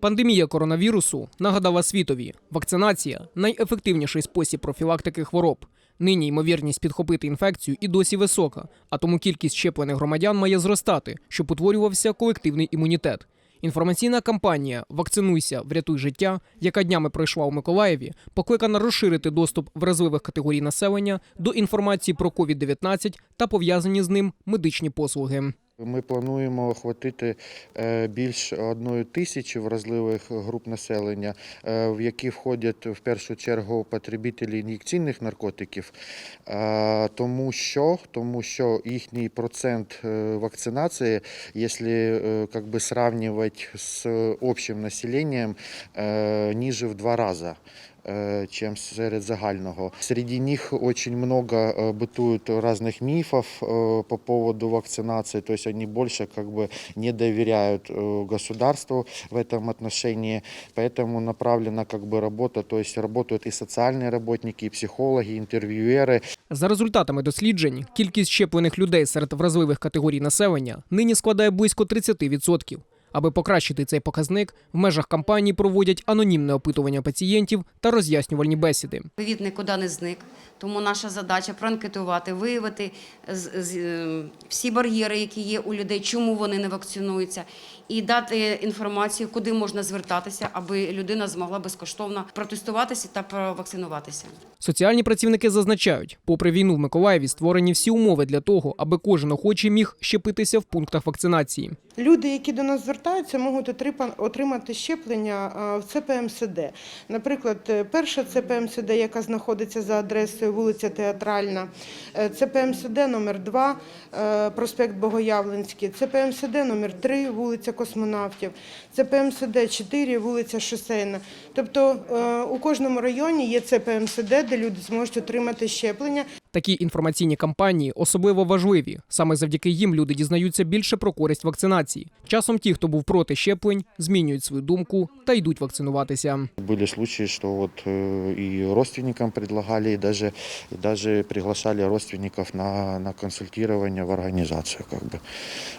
Пандемія коронавірусу нагадала світові: вакцинація найефективніший спосіб профілактики хвороб. Нині ймовірність підхопити інфекцію і досі висока, а тому кількість щеплених громадян має зростати, щоб утворювався колективний імунітет. Інформаційна кампанія Вакцинуйся, врятуй життя, яка днями пройшла у Миколаєві, покликана розширити доступ вразливих категорій населення до інформації про COVID-19 та пов'язані з ним медичні послуги. Ми плануємо охватити е, більш одної тисячі вразливих груп населення, е, в які входять в першу чергу потребителі ін'єкційних наркотиків, Е, тому що, тому що їхній процент вакцинації, якщо как бы сравнивать з общим населенням, е, ниже в два рази. э, чем серед загального. Среди них очень много э, бытует разных мифов э, по поводу вакцинации, то есть они больше как бы не доверяют э, государству в этом отношении, поэтому направлена как бы работа, то есть работают и социальные работники, и психологи, и интервьюеры, За результатами досліджень, кількість щеплених людей серед вразливих категорій населення нині складає близько 30%. Аби покращити цей показник, в межах кампанії проводять анонімне опитування пацієнтів та роз'яснювальні бесіди. Ковід нікуди не зник, тому наша задача проанкетувати, виявити е, всі бар'єри, які є у людей, чому вони не вакцинуються, і дати інформацію, куди можна звертатися, аби людина змогла безкоштовно протестуватися та провакцинуватися. Соціальні працівники зазначають, попри війну в Миколаєві створені всі умови для того, аби кожен охочий міг щепитися в пунктах вакцинації. Люди, які до нас звертаються, можуть отримати щеплення в ЦПМСД. Наприклад, е, перша ЦПМСД, яка знаходиться за адресою вулиця Театральна, е, ЦПМСД номер 2 е, проспект Богоявленський, ЦПМСД номер 3 вулиця Космонавтів, ЦПМСД 4 вулиця Шосейна. Тобто у кожному районі є ЦПМСД, де люди зможуть отримати щеплення. Такі інформаційні кампанії особливо важливі. Саме завдяки їм люди дізнаються більше про користь вакцинації. Часом ті, хто був проти щеплень, змінюють свою думку та йдуть вакцинуватися. Были случаи, что вот э, и родственникам предлагали, и даже, и даже приглашали родственников на, на консультирование в организацию, как бы,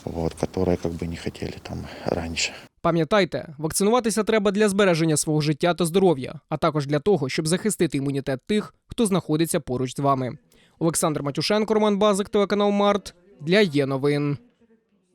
вот, которые как бы не хотели там раньше. Пам'ятайте, вакцинуватися треба для збереження свого життя та здоров'я, а також для того, щоб захистити імунітет тих, хто знаходиться поруч з вами. Олександр Матюшенко, Роман Базик, телеканал Март для є новин.